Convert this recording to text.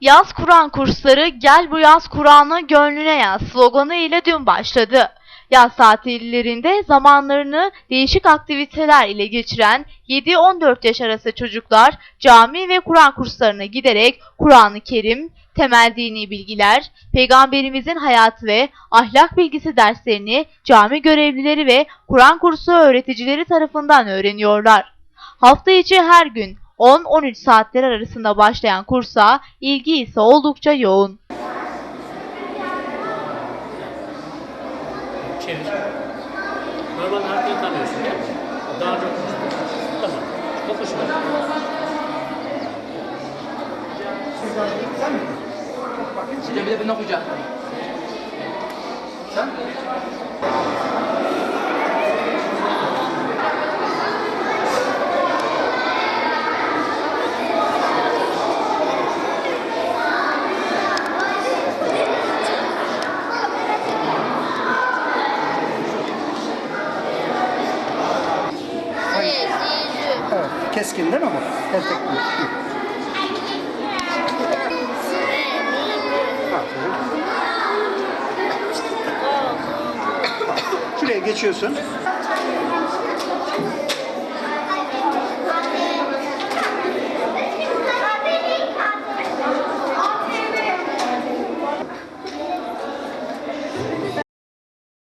Yaz Kur'an kursları Gel bu yaz Kur'an'ı gönlüne yaz sloganı ile dün başladı. Yaz tatillerinde zamanlarını değişik aktiviteler ile geçiren 7-14 yaş arası çocuklar cami ve Kur'an kurslarına giderek Kur'an-ı Kerim, temel dini bilgiler, peygamberimizin hayatı ve ahlak bilgisi derslerini cami görevlileri ve Kur'an kursu öğreticileri tarafından öğreniyorlar. Hafta içi her gün 10-13 saatler arasında başlayan kursa ilgi ise oldukça yoğun. Çevir. Normal harfleri tanıyorsun değil mi? Daha çok Tamam. Oku şunu. Size bir de bunu okuyacağım. Sen? Keskin değil mi bu? Hı. Aferin. Şuraya geçiyorsun.